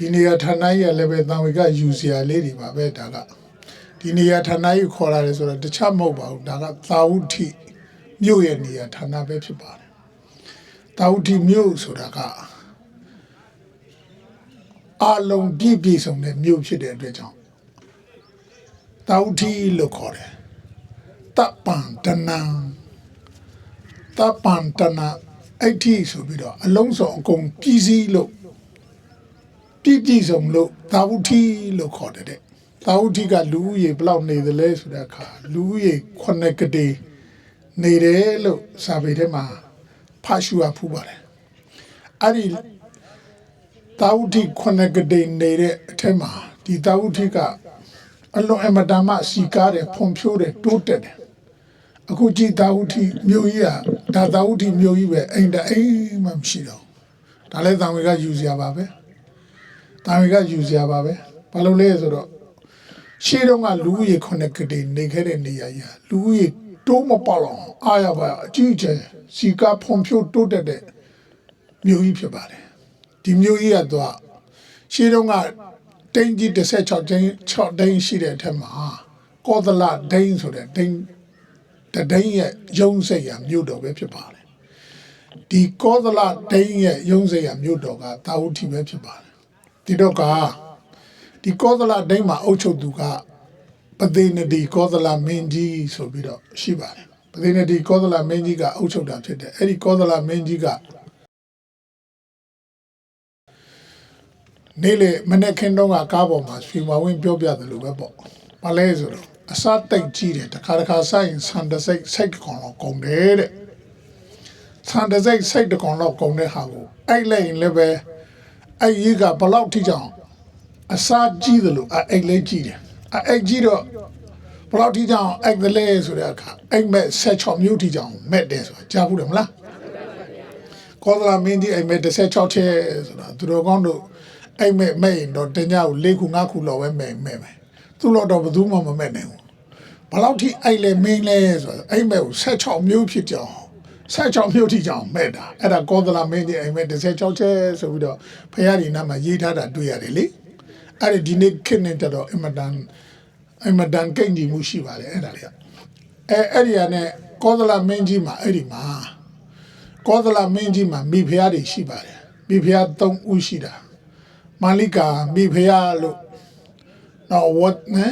ဒီနေရာဌာနကြီးကလည်းပဲတံဝေကယူစရာလေးတွေပါပဲဒါကဒီနေရာဌာနကြီးခေါ်လာတယ်ဆိုတော့တခြားမဟုတ်ပါဘူးဒါကသာဝတိမြို့ရဲ့နေရာဌာနပဲဖြစ်ပါတယ်သာဝတိမြို့ဆိုတာကအလုံးပြည့်ပြည့်စုံတဲ့မြို့ဖြစ်တဲ့အတွက်ကြောင့်တာဝတိလို့ခေါ်တယ်တပ္ပန္တနာတပ္ပန္တနာအဲ့ဒီဆိုပြီးတော့အလုံးစုံအကုန်ပြည့်စည်လို့ ပြည့်ပြည့်စုံလို့တာဝတိလို့ခေါ်တယ်တဲ့တာဝတိကလူဦးရေဘယ်လောက်နေသလဲဆိုတဲ့အခါလူဦးရေခုနှစ်ကတိနေတယ်လို့စာပေထဲမှာဖတ်ရှုရဖူးပါတယ်အဲ့ဒီတာဝတိခုနှစ်ကတိနေတဲ့အထက်မှာဒီတာဝတိကအလွန်အမတန်မှစီကားတယ်ဖွံ့ဖြိုးတယ်တိုးတက်တယ်အခုကြည်တာဝတိမြို့ကြီးကဒါတာဝတိမြို့ကြီးပဲအိမ်တအိမ်မှမရှိတော့ဘူးဒါလည်းတံဝေကယူစရာပါပဲ တံဝေကယူစရာပါပဲဘာလို့လဲဆိုတော့ရှေးတုန်းကလူဦးရေခုနှစ်ကတိနေခဲ့တဲ့နေရာကြီးဟာလူဦးရေတိုးမပေါက်အောင်အားရပါအကြီးအကျယ်စီကားဖွံ့ဖြိုးတိုးတက်တဲ့မြို့ကြီးဖြစ်ပါတယ်ဒီမျိုးကြီးကတော့ရှေးတုန်းကတိန်ကြီး16တိန်6တိန်ရှိတဲ့အထက်မှာကောသလဒိန်ဆိုတဲ့ဒိန်တဒိန်ရဲ့ရုံးစိတ်ရမြို့တော်ပဲဖြစ်ပါတယ်ဒီကောသလဒိန်ရဲ့ရုံးစိတ်ရမြို့တော်ကတာဝတိပဲဖြစ်ပါတယ် ဒီတော့ကဒီကောသလဒိန်မှာအုပ်ချုပ်သူကပသေနဒီကောသလမင်းကြီးဆိုပြီးတော့ရှိပါတယ်ပသေနဒီကောသလမင်းကြီးကအုပ်ချုပ်တာဖြစ်တယ်အဲ့ဒီကောသလမင်းကြီးကနေ့လေမနေ့ခင်းတော့ကကားပေါ်မှာဆွေမဝင်းပြောပြတယ်လို့ပဲပေါ့။ဘာလဲဆိုတော့အစားတိတ်ကြီးတယ်တခါတခါဆိုင်ဆန်တစိတ်စိတ်တစ်ကောင်တော့ကုန်တယ်တဲ့။ဆန်တစိတ်စိတ်တစ်ကောင်တော့ကုန်တဲ့ဟာကိုအဲ့လိုက်ရင်လည်းပဲ အဲ့ကြီးကဘလောက်ထိကြောင်အစားကြီးတယ်လို့အဲ့အဲ့လေးကြီးတယ်။အဲ့အဲ့ကြီးတော့ဘလောက်ထိကြောင်အဲ့ကလေးဆိုတဲ့အခါအဲ့မဲ့16မျိုးထိကြောင်မဲ့တယ်ဆိုတာကြားဘူးတယ်မလား။ကောသလမင်းကြီးအိမ်မဲ့16ချက်ဆိုတာသူတော်ကောင်းတို့အိမ်မဲ့မဲ့ရင်တော့တညကို၄ခု၅ခုလောက်ပဲမဲ့မဲ့ပဲသူတို့တော့ဘယ်သူမှမမဲ့နိုင်ဘူးဘယ်လောက်ထိအိုက်လဲမင်းလဲဆိုတော့အိမ်မဲ့ကို16မျိုးဖြစ်ကြောင်း 16မျိုးထိကြောင်းမဲ့တာအဲ့ဒါကောသလမင်းကြီးအိမ်မဲ့16ချက်ဆိုပြီးတော့ဖခင်ဒီနားမှာရေးထားတာတွေ့ရတယ်လေအဲ့ဒီဒီနေ့ခေတ်နဲ့ကြတော့အင်မတန်အင်မတန်ကိတ်ညီမှုရှိပါတယ်အဲ့ဒါတွေကအဲအဲ့ဒီကနေကောသလမင်းကြီးမှာအဲ့ဒီမှာကောသလမင်းကြီးမှာမိဖုရားတွေရှိပါတယ်မိဖုရား၃ဦးရှိတာမာလိကာမိဖုရားလို့နော်ဝတ်နဲ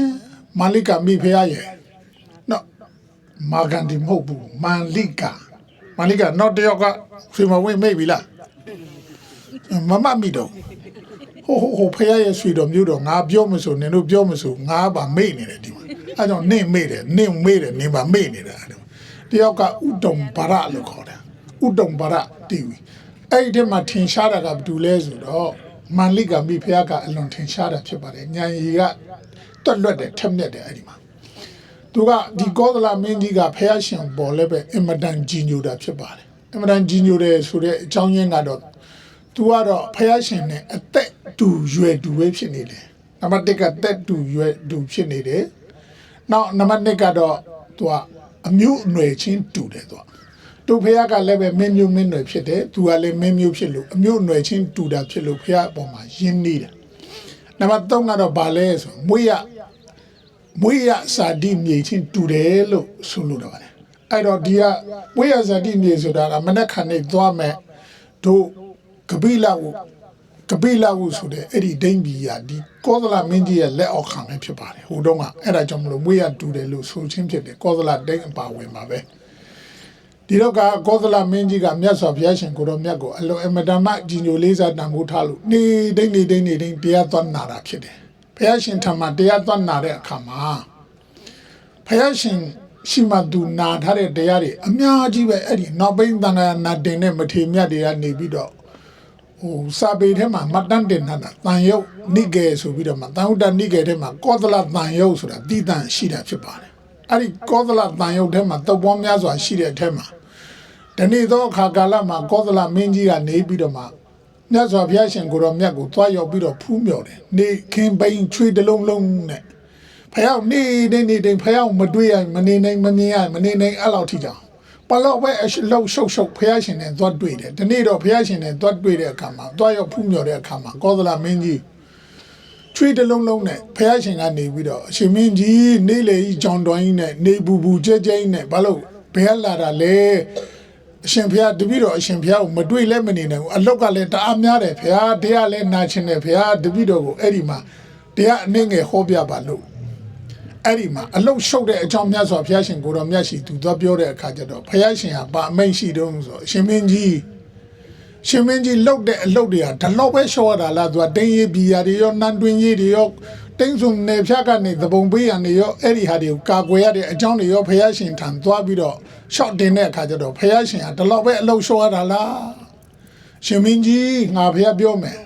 မာလိကာမိဖုရားရဲ့နော်မာဂန်ဒီမဟုတ်ဘူးမာလိကာ မာလိကာတော့တယောက်ကဖေမဝင်းမိတ်ပြီလားမမမိတော့ဟိုဟိုဟိုဖုရားရဲ့ဆွေတော်မျိုးတော်ငါပြောမဆိုနင်တို့ပြောမဆိုငါပါမိတ်နေတယ်ဒီမှာအဲကြောင့်နင့်မိတ်တယ်နင့်မိတ်တယ်နင်ပါမိတ်နေတာအဲ့ဒါတယောက်ကဥတုံဗရလို့ခေါ်တယ်ဥတုံပါရတီဝီအဲ့ဒီထဲမှာထင်ရှားတာကဘာတူလဲဆိုတော့မန်လိကမိဖုရားကအလွန်ထင်ရှားတာဖြစ်ပါတယ်ညံရီကတွတ်လွတ်တယ်ထက်မြက်တယ်အဲ့ဒီမှာ သူကဒီကောသလမင်းကြီးကဖုရားရှင်ပေါ်လဲပဲအင်မတန်ကြီးညိုတာဖြစ်ပါတယ်အင်မတန်ကြီးညိုတယ်ဆိုတဲ့အကြောင်းရင်းကတော့သူကတော့ဖုရားရှင်နဲ့အသက်တူရွယ်တူပဲဖြစ်နေတယ်နံပါတ်1ကတက်တူရွယ်တူဖြစ်နေတယ်နောက်နံပါတ်2ကတော့သူကအမျိုးအနွယ်ချင်းတူတယ်သူကသူဖះကလည်းပဲမင်းမျိုးမင်းနွယ်ဖြစ်တယ်သူကလည်းမင်းမျိုးဖြစ်လို့အမျိုးအနွယ်ချင်းတူတာဖြစ်လို့ဖះအပေါ်မှာယဉ်နေတယ်နံပါတ်3ကတော့ဗာလဲဆိုမွေးရ မွေးရစာတိမြေချင်းတူတယ်လို့ဆိုလို့တော့ပါတယ်အဲ့တော့ဒီကမွေးရစာတိမြေဆိုတာကမနက်ခဏနေသွားမယ်တို့ကပိလဝကပိလဝဆိုတဲ့အဲ့ဒီဒိမ့်ပြည်ရဒီကောသလမင်းကြီးရဲ့လက်အောက်ခံပဲဖြစ်ပါတယ်ဟိုတုန်းကအဲ့ဒါကြောင့်မလို့မွေးရတူတယ်လို့ဆိုချင်းဖြစ်တယ်ကောသလဒိမ့်အပါဝင်ပါပဲဒီတော့ကကောသလမင်းကြီးကမြတ်စွာဘုရားရှင်ကိုတော်မြတ်ကိုအလွန်အမတန်မှကြီးညိုလေးစားတန်ဖိုးထားလို့နေတိတ်နေတိတ်နေတိတ်တရားသွန်းနာတာဖြစ်တယ် ဘုရားရှင်ထံမှာတရားသွန်းနာတဲ့အခါမှာဘုရားရှင်ရှိမှသူနာထားတဲ့တရားတွေအများကြီးပဲအဲ့ဒီနောက်ပိန်းတန်ခါနာတင်တဲ့မထေမြတ်တွေကနေပြီးတော့ဟိုစာပေထဲမှာမတ်တန်တင်တာတန်ရုပ်နိကေဆိုပြီးတော့မှတန်ဟုတ်တနိကေထဲမှာကောသလတန်ရုပ်ဆိုတာတည်တန်ရှိတာဖြစ်ပါတယ်အဲ့ဒီကောသလတန်ရုပ်ထဲမှာတုပ်ပွားများစွာရှိတဲ့အထဲမှာဒီနေ့သောအခါကာလမှာကောသလမင်းကြီးကနေပြီးတော့မှ မြတ်စွာဘုရားရှင်ကိုတော်မြတ်ကိုသွားရောက်ပြီးတော့ဖူးမြော်တယ်နေခင်ပိန်ချွေတလုံးလုံးနဲ့ဖယောင်းနေနေနေတိမ်ဖယောင်းမတွေ့ရမနေနိုင်မမြင်ရမနေနိုင်အဲ့လောက်ထိကြောင်ပလောက်ပဲအလောက်ရှုပ်ရှုပ်ဘုရားရှင်နဲ့သွားတွေ့တယ်ဒီနေ့တော့ဘုရားရှင်နဲ့သွားတွေ့တဲ့အခါမှာသွားရောက်ဖူးမြော်တဲ့အခါမှာကောသလမင်းကြီးချွေးတစ်လုံးလုံးနဲ့ဖះရှင်ကနေပြီးတော့အရှင်မင်းကြီးနေလေကြီးကြောင်တော်ကြီးနဲ့နေပူပူကြဲကြဲကြီးနဲ့ဘာလို့ဘယ်လာတာလဲ အရှင်ဖះတပည့်တော်အရှင်ဖះကိုမတွေ့လဲမနေနိုင်ဘူးအလောက်ကလည်းတအားများတယ်ဖះတရားလည်းနာချင်တယ်ဖះတပည့်တော်ကိုအဲ့ဒီမှာတရားအနှင်းငယ်ဟောပြပါလို့အဲ့ဒီမှာအလုတ်ရှုပ်တဲ့အကြောင်းများစွာဘုရားရှင်ကိုတော်မြတ်ရှိသူသွားပြောတဲ့အခါကျတော့ဘုရားရှင်ဟာပါအမိန့်ရှိတော့ဆိုအရှင်မင်းကြီးရှင်မင်းကြီးလှုပ်တဲ့အလှုပ်တွေကဒီလောက်ပဲရှော့ရတာလားသူကတင်းရေးဘီယာတွေရောနန်းတွင်းရေးတွေရော တင်းစုံနေဖြတ်ကနေသဘုံပေးရနေရောအဲ့ဒီဟာတွေကိုကာကွယ်ရတဲ့အကြောင်းတွေရောဘုရားရှင်ထံသွားပြီးတော့ရှော့တင်တဲ့အခါကျတော့ဘုရားရှင်ဟာဒီလောက်ပဲအလှုပ်ရှော့ရတာလားရှင်မင်းကြီးငါဘုရားပြောမယ်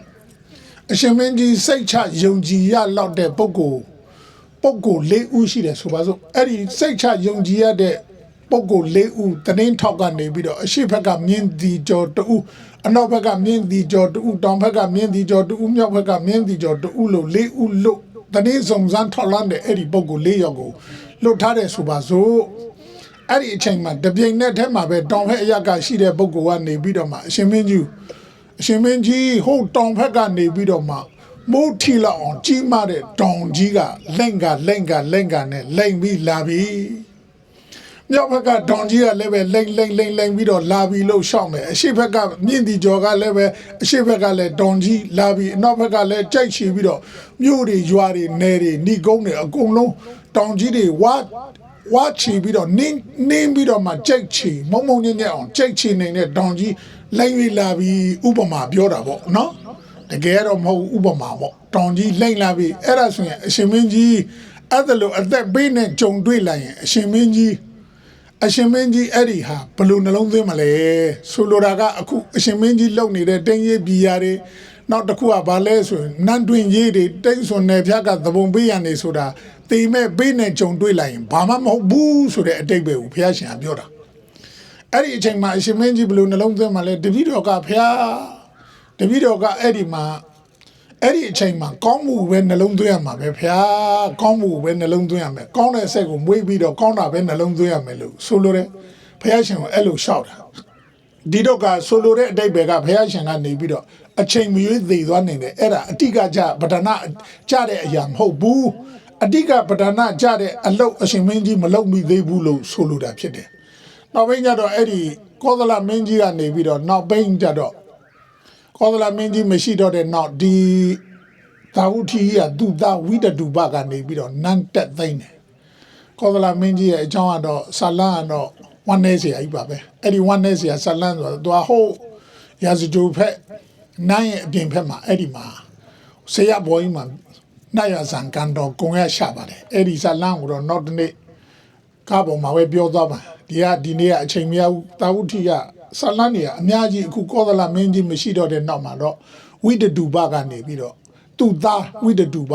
အရှင်မင်းကြီးစိတ်ချယုံကြည်ရလောက်တဲ့ပုဂ္ဂိုလ်ပုဂ္ဂိုလ်၄ဦးရှိတယ်ဆိုပါစို့အဲ့ဒီစိတ်ချယုံကြည်ရတဲ့ပုဂ္ဂိုလ်၄ဦးတရင်ထောက်ကနေပြီးတော့အရှိဘက်ကမြင်းဒီကျော်တူအနောက်ဘက်ကမြင်းဒီကျော်တူတောင်ဘက်ကမြင်းဒီကျော်တူမြောက်ဘက်ကမြင်းဒီကျော်တူလို့၄ဦးလို့ တရင်စုံစမ်းထောက်လန်းတဲ့အဲ့ဒီပုဂ္ဂိုလ်၄ယောက်ကိုလွတ်ထားတယ်ဆိုပါစို့အဲ့ဒီအချိန်မှာတပြိုင်နက်တည်းမှာပဲတောင်ဘက်အရကရှိတဲ့ပုဂ္ဂိုလ်ကနေပြီးတော့မှအရှင်မင်းကြီးအရှင်မင်းကြီးဟိုတောင်ဘက်ကနေပြီးတော့မှမိုးထီလောက်အောင်ကြီးမားတဲ့တောင်ကြီးကလက်ကလက်ကလက်ကနဲ့လိမ်ပြီးလာပြီ မြောက်ဘက်ကတောင်ကြီးကလည်းပဲလိမ်လိမ်လိမ်လိမ်ပြီးတော့လာပြီးလို့ရှောက်မယ်အရှိဘက်ကမြင့်တီကျော်ကလည်းပဲအရှိဘက်ကလည်းတောင်ကြီးလာပြီးအနောက်ဘက်ကလည်းကြိုက်ချီပြီးတော့မြို့တွေရွာတွေနယ်တွေဏီကုန်းတွေအကုန်လုံးတောင်ကြီးတွေဝါဝါချီပြီးတော့နင်းနင်းပြီးတော့မှကြိတ်ချီမုံမုံညံ့ညံ့အောင်ကြိတ်ချီနေတဲ့တောင်ကြီးလိမ်ပြီးလာပြီးဥပမာပြောတာပေါ့နော်တကယ်တော့မဟုတ်ဘူးဥပမာပေါ့တောင်ကြီးလိမ့်လာပြီအဲ့ဒါဆိုရင်အရှင်မင်းကြီးအဲ့ဒါလို့အသက်ပေးနဲ့ကြုံတွေ့လိုက်ရင်အရှင်မင်းကြီး အရှင်မင်းကြီးအဲ့ဒီဟာဘယ်လိုနှလုံးသွင်းမလဲဆိုလိုတာကအခုအရှင်မင်းကြီးလုံနေတဲ့တင်းရေးပြည်ရာတွေနောက်တစ်ခုကဘာလဲဆိုရင်နန်းတွင်ရေးတွေတိတ်ဆွန်နယ်ဖြတ်ကသဘုံပေးရနေဆိုတာတိမ်မဲ့ပေးနဲ့ကြုံတွေ့လိုက်ရင်ဘာမှမဟုတ်ဘူးဆိုတဲ့အတိတ်ပဲကိုဘုရားရှင်ကပြောတာအဲ့ဒီအချိန်မှာအရှင်မင်းကြီးဘယ်လိုနှလုံးသွင်းမလဲတပည့်တော်ကဘုရားတပည့်တော်ကအဲ့ဒီမှာ အဲ့ဒီအချိန်မှာကောင်းမှုပဲနှလုံးသွင်းရမှာပဲဖျားကောင်းမှုပဲနှလုံးသွင်းရမယ်ကောင်းတဲ့စိတ်ကိုမွေးပြီးတော့ကောင်းတာပဲနှလုံးသွင်းရမယ်လို့ဆိုလိုတယ်ဖျားရှင်ကအဲ့လိုရှောက်တာဒီတော့ကဆိုလိုတဲ့အတိတ်ပဲကဖျားရှင်ကနေပြီးတော့အချိန်မရွေးသေးသွားနေတယ်အဲ့ဒါအတိကကြဗဒနာကြတဲ့အရာမဟုတ်ဘူးအတိကဗဒနာကြတဲ့အလုတ်အရှင်မင်းကြီးမလုတ်မိသေးဘူးလို့ဆိုလိုတာဖြစ်တယ်နောက်ပိုင်းကျတော့အဲ့ဒီကောသလမင်းကြီးကနေပြီးတော့နောက်ပိုင်းကျတော့ ကောသလမင်းကြီးမရှိတော့တဲ့နောက်ဒီတာဝုထီကြီးကသူ့သားဝိတတုပကနေပြီးတော့နန်းတက်သိမ့်တယ်ကောသလမင်းကြီးရဲ့အကြောင်းကတော့ဆာလန်ကတော့ဝမ်းနေစရာကြီးပါပဲအဲ့ဒီဝမ်းနေစရာဆာလန်ဆိုတော့သူကဟုတ်ရာဇဂျိုဖက်နိုင်ရဲ့အပြင်ဖက်မှာအဲ့ဒီမှာဆေးရဘောကြီးမှာနိုင်ရဇန်ကန်တော်ကုံရရှာပါတယ်အဲ့ဒီဆာလန်ကိုတော့နောက်တစ်နေ့ကားပေါ်မှာပဲပြောသွားပါဒီကဒီနေ့ကအချိန်မရဘူးတာဝုထီက ဆာလန်နေကအများကြီးအခုကောသလမင်းကြီးမရှိတော့တဲ့နောက်မှာတော့ဝိတတုပကနေပြီးတော့သူ့သားဝိတတုပ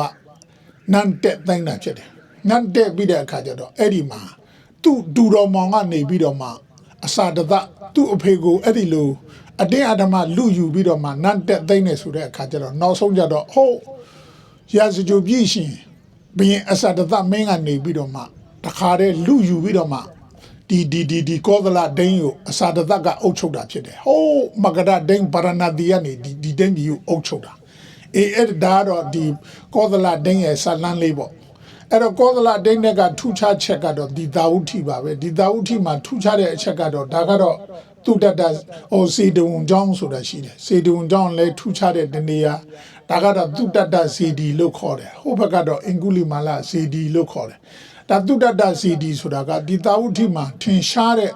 နန်းတက်တိုင်းတာဖြစ်တယ်နန်းတက်ပြီးတဲ့အခါကျတော့အဲ့ဒီမှာသူ့ဒူတော်မောင်ကနေပြီးတော့မှအစာတသသူ့အဖေကိုအဲ့ဒီလိုအတင်းအဓမ္မလူယူပြီးတော့မှနန်းတက်သိမ့်နေဆိုတဲ့အခါကျတော့နောက်ဆုံးကျတော့ဟုတ်ရာဇဂျူပြည့်ရှင်ဘရင်အစာတသမင်းကနေပြီးတော့မှတခါတည်းလူယူပြီးတော့မှ ဒီဒီဒီဒီကောသလဒိန်းကိုအစာတသက်ကအုပ်ချုပ်တာဖြစ်တယ်ဟိုးမကရဒိန်းပါရဏတိကနေဒီဒီဒိန်းကြီးကိုအုပ်ချုပ်တာအေးအဲ့ဒါတော့ဒီကောသလဒိန်းရဲ့ဆလန်းလေးပေါ့အဲ့တော့ကောသလဒိန်းတွေကထူးခြားချက်ကတော့ဒီသာဝုထိပါပဲဒီသာဝုထိမှာထူးခြားတဲ့အချက်ကတော့ဒါကတော့သူတတဟိုစေတဝန်ကျောင်းဆိုတာရှိတယ်စေတဝန်ကျောင်းလည်းထူးခြားတဲ့တနေရာဒါကတော့သူတတစေဒီလို့ခေါ်တယ်ဟိုဘက်ကတော့အင်္ဂုလိမာလစေဒီလို့ခေါ်တယ် ဒါသူတတစေဒီဆိုတာကဒီသာဝုထိမှာထင်ရှားတဲ့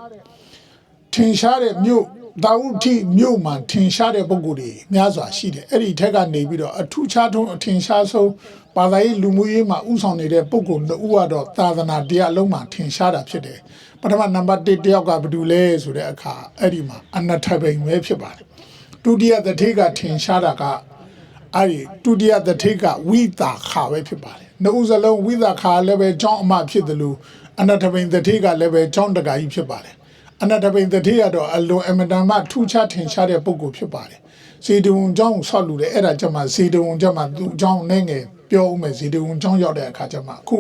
ထင်ရှားတဲ့မြို့သာဝုထိမြို့မှာထင်ရှားတဲ့ပုံကိုယ်တွေများစွာရှိတယ်အဲ့ဒီထက်ကနေပြီးတော့အထူးခြားထုံးအထင်ရှားဆုံးဘာသာရေးလူမှုရေးမှာဥဆောင်နေတဲ့ပုံကိုယ်နှစ်ဦးကတော့သာသနာတရားအလုံးမှာထင်ရှားတာဖြစ်တယ်ပထမနံပါတ်1တယောက်ကဘာတူလဲဆိုတဲ့အခါအဲ့ဒီမှာအနထဘိန်ပဲဖြစ်ပါတယ်ဒုတိယတစ်ထိပ်ကထင်ရှားတာကအဲ့ဒီဒုတိယတစ်ထိပ်ကဝိတာခါပဲဖြစ်ပါတယ်။ နှစ်ဦးစလုံးဝိတာခါလည်းပဲကျောင်းအမဖြစ်တယ်လို့အနတပိန်တစ်ထိပ်ကလည်းပဲကျောင်းတကာကြီးဖြစ်ပါတယ်။အနတပိန်တစ်ထိပ်ကတော့အလွန်အမတန်မှထူးခြားထင်ရှားတဲ့ပုံကိုဖြစ်ပါတယ်။စေတုံကျောင်းဆောက်လူတယ်အဲ့ဒါကြမှာစေတုံကြမှာသူ့ကျောင်းနဲ့ငယ်ပြောဦးမယ်စေတုံကျောင်းရောက်တဲ့အခါကျမှအခု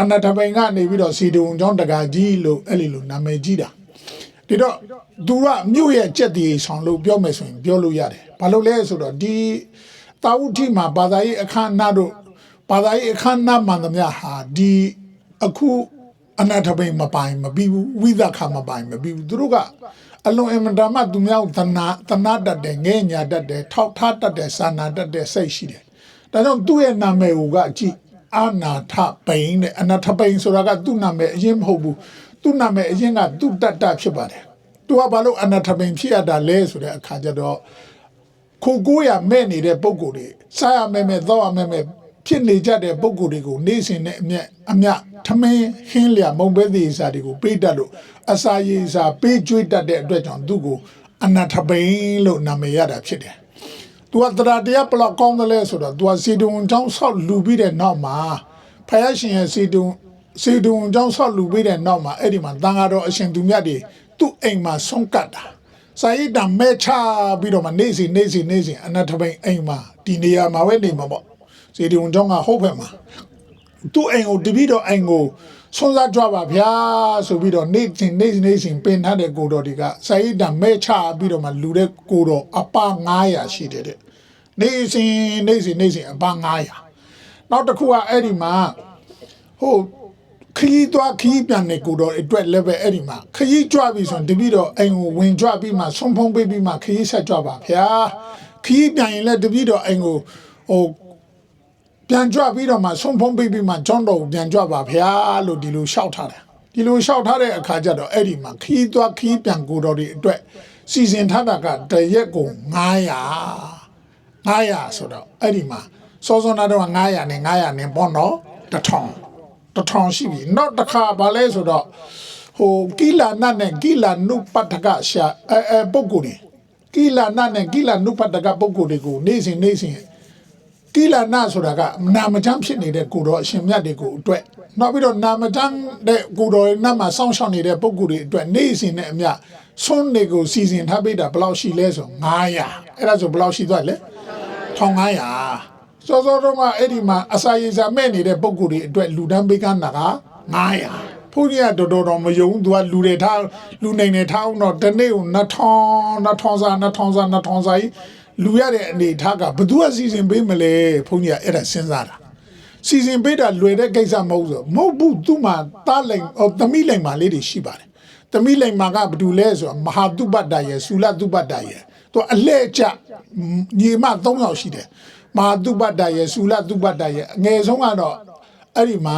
အနတပိန်ကနေပြီးတော့စေတုံကျောင်းတကာကြီးလို့အဲ့ဒီလိုနာမည်ကြီးတာ။ဒီတော့သူကမြို့ရဲ့ကြက်တီဆောင်လို့ပြောမယ်ဆိုရင်ပြောလို့ရတယ်ဘာလို့လဲဆိုတော့ဒီတာဝုတိမှာဘာသာရေးအခမ်းအနားတို့ ဘာသာရေးအခမ်းအနားမှန်သမျှဟာဒီအခုအနာထပိန်မပိုင်မပြီးဘူးဝိသခမပိုင်မပြီးဘူးသူတို့ကအလွန်အင်မတန်မှသူများကိုတနာတနာတတ်တယ်ငဲ့ညာတတ်တယ်ထောက်ထားတတ်တယ်စာနာတတ်တယ်စိတ်ရှိတယ်ဒါကြောင့်သူ့ရဲ့နာမည်ကိုကအကြည့်အနာထပိန်တဲ့အနာထပိန်ဆိုတာကသူ့နာမည်အရင်မဟုတ်ဘူးသူ့နာမည်အရင်ကသူ့တတ်တတ်ဖြစ်ပါတယ်သူကဘာလို့အနာထပိန်ဖြစ်ရတာလဲဆိုတဲ့အခါကျတော့ခိုကိုရမဲ့နေတဲ့ပုံကိုယ်တွေစားရမဲ့မဲ့တော့ရမဲ့မဲ့ ဖြစ်နေကြတဲ့ပုံကိုယ်တွေကိုနေ့စဉ်နဲ့အမျက်အမျက်ထမင်းဟင်းလျာမုံပဲသေးစားတွေကိုပေးတတ်လို့အစာရည်စာပေးကျွေးတတ်တဲ့အတွက်ကြောင့်သူ့ကိုအနာထပိန်လို့နာမည်ရတာဖြစ်တယ်။ तू ကတရာတရားဘလောက်ကောင်းတယ်လဲဆိုတော့ तू ကစီတုံချောင်းဆောက်လူပြီးတဲ့နောက်မှာဖယားရှင်ရဲ့စီတုံစီတုံချောင်းဆောက်လူပြီးတဲ့နောက်မှာအဲ့ဒီမှာတန်ဃာတော်အရှင်သူမြတ်တွေသူ့အိမ်မှာဆုံးကတ်တာစာရိတ္တမဲချပြီးတော့မှနေ့စီနေ့စီနေ့စီအနတ်ထပိန်အိမ်မှာဒီနေရာမှာပဲနေမှာပေါ့ စီဒီဝန်ကျောင်းကဟုတ်ဖက်မှာသူ့အိမ်ကိုတပည့်တော်အိမ်ကိုဆွမ်းစားကြွပါဗျာဆိုပြီးတော့နေ့စဉ်နေ့စဉ်နေ့စဉ်ပင်ထားတဲ့ကိုတော်တွေကစာရိတ္တမဲချပြီးတော့မှလူတဲ့ကိုတော်အပ900ရှိတယ်တဲ့နေ့စဉ်နေ့စဉ်နေ့စဉ်အပ900နောက်တစ်ခုကအဲ့ဒီမှာဟိုခရီးသွားခရီးပြန်နေကိုတော့အတွက်လည်းပဲအဲ့ဒီမှာခရီးကြွပြီဆိုရင်တပည့်တော့အိမ်ကိုဝင်ကြွပြီးမှဆုံးဖုံးပေးပြီးမှခရီးဆက်ကြွပါဗျာခရီးပြန်ရင်လည်းတပည့်တော့အိမ်ကိုဟို ပြန်ကြွပြီးတော့မှဆုံးဖုံးပေးပြီးမှကျောင်းတော်ကိုပြန်ကြွပါဗျာလို့ဒီလိုလျှောက်ထားတယ်ဒီလိုလျှောက်ထားတဲ့အခါကျတော့အဲ့ဒီမှာခရီးသွားခရီးပြန်ကိုတော်တွေအတွက်စီစဉ်ထားတာကတရက်ကို900 900ဆိုတော့အဲ့ဒီမှာစောစောနာတော့900နဲ့900နဲ့ပေါ့နော်တစ်ထောင်တစ်ထောင်ရှိပြီနောက်တစ်ခါဗာလဲဆိုတော့ဟိုကီလာနတ်နဲ့ကီလာနုပတ္တကရှာအဲအဲပုဂ္ဂိုလ်တွေကီလာနတ်နဲ့ကီလာနုပတ္တကပုဂ္ဂိုလ်တွေကိုနေ့စဉ်နေ့စဉ် ကီလာနဆိုတာကနာမကျမ်းဖြစ်နေတဲ့ကိုတော်အရှင်မြတ်တွေကိုအတွက်နောက်ပြီးတော့နာမကျမ်းတဲ့ကိုတော်ရဲ့နတ်မှာစောင့်ရှောက်နေတဲ့ပုဂ္ဂိုလ်တွေအတွက်နေ့စဉ်နဲ့အမျှဆွန်းတွေကိုစီစဉ်ထားပေးတာဘယ်လောက်ရှိလဲဆို900အဲ့ဒါဆိုဘယ်လောက်ရှိသွားလဲ1500စောစောတော့ကအဲ့ဒီမှာအစာရေစာမဲ့နေတဲ့ပုံကိုယ်တွေအတွက်လူတန်းပေးကမ်းတာက900ဖုန်းကြီးကတော်တော်တော်မယုံသူကလူတွေထားလူနိုင်နေထားအောင်တော့တစ်နေ့ကို2000 2000စာ2000စာ2000စာကြီး လူရတဲ့အနေထားကဘသူကစီစဉ်ပေးမလဲဖုန်းကြီးကအဲ့ဒါစဉ်းစားတာစီစဉ်ပေးတာလွယ်တဲ့ကိစ္စမဟုတ်ဆိုမဟုတ်ဘူးသူ့မှာတားလိမ်ဟိုသမီးလိမ်မာလေးတွေရှိပါတယ်သမီးလိမ်မာကဘာတူလဲဆိုတော့မဟာတုပ္ပတ္တရဲ့ဆူလတုပ္ပတ္တရဲ့သူအလဲကျညီမ3ယောက်ရှိတယ်မဟာတုပ္ပတ္တရဲ့ဆူလတုပ္ပတ္တရဲ့အငယ်ဆုံးကတော့အဲ့ဒီမှာ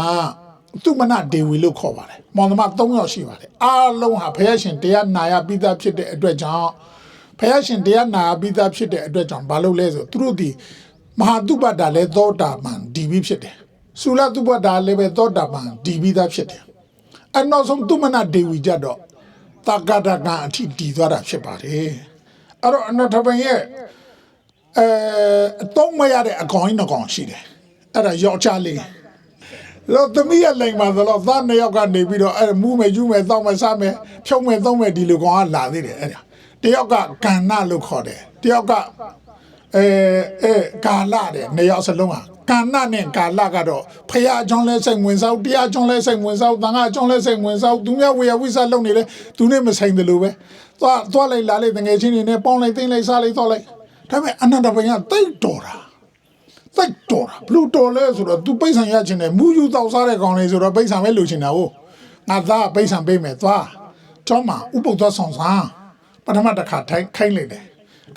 သူမနဒေဝီလို့ခေါ်ပါတယ်မောင်သမား3ယောက်ရှိပါတယ်အားလုံးဟာဘုရားရှင်တရားနာရပြီးသားဖြစ်တဲ့အတွက်ကြောင့် ဘုရားရှင်တရားနာရပြီးသားဖြစ်တဲ့အတွက်ကြောင့်ဘာလို့လဲဆိုသူတို့ဒီမဟာတုပ္ပတ္တလည်းသောတာပန်ဒီပြီးဖြစ်တယ်ဆူလတုပ္ပတ္တလည်းပဲသောတာပန်ဒီပြီးသားဖြစ်တယ်အနောက်ဆုံးသူမနဒေဝီကြတော့တက္ကတာကအထိတည်သွားတာဖြစ်ပါတယ်အဲ့တော့အနထဘင်ရဲ့အဲအတော့မရတဲ့အကောင်ကြီးနှစ်ကောင်ရှိတယ်အဲ့ဒါယောက်ျားလေးတော့သမီးရလိမ်ပါသလားသားနှစ်ယောက်ကနေပြီးတော့အဲ့မူးမယ်ယူမယ်တောက်မယ်စားမယ်ဖြုံးမယ်သုံးမယ်ဒီလိုကောင်ကလာသေးတယ်အဲ့ဒါ တယောက်ကကန္နလို့ခေါ်တယ်တယောက်ကအဲအဲကာလတဲ့နှစ်ယောက်စလုံးဟာကန္နနဲ့ကာလကတော့ဖះအကြောင်းလဲစိတ်ဝင်စားတရားအကြောင်းလဲစိတ်ဝင်စားတန်ခါအကြောင်းလဲစိတ်ဝင်စားသူများဝေယဝိသလုပ်နေတယ်သူနဲ့မဆိုင်တယ်လို့ပဲသွားသွားလိုက်လာလိုက်တငယ်ချင်းတွေနဲ့ပေါင်းလိုက်သိမ့်လိုက်စားလိုက်သွားလိုက်ဒါပေမဲ့အနန္တဘယတိတ်တော်တာတိတ်တော်တာဘလူတော်လဲဆိုတော့ तू ပိတ်ဆံရချင်တယ်မူယူတောက်စားတဲ့ကောင်လေးဆိုတော့ပိတ်ဆံပဲလိုချင်တာဟုတ်ငါသားပိတ်ဆံပေးမယ်သွားကျောင်းမှာဥပုပ်သွားဆောင်စား ပထမတစ်ခါထိုင်ခိုင်းလိုက်တယ်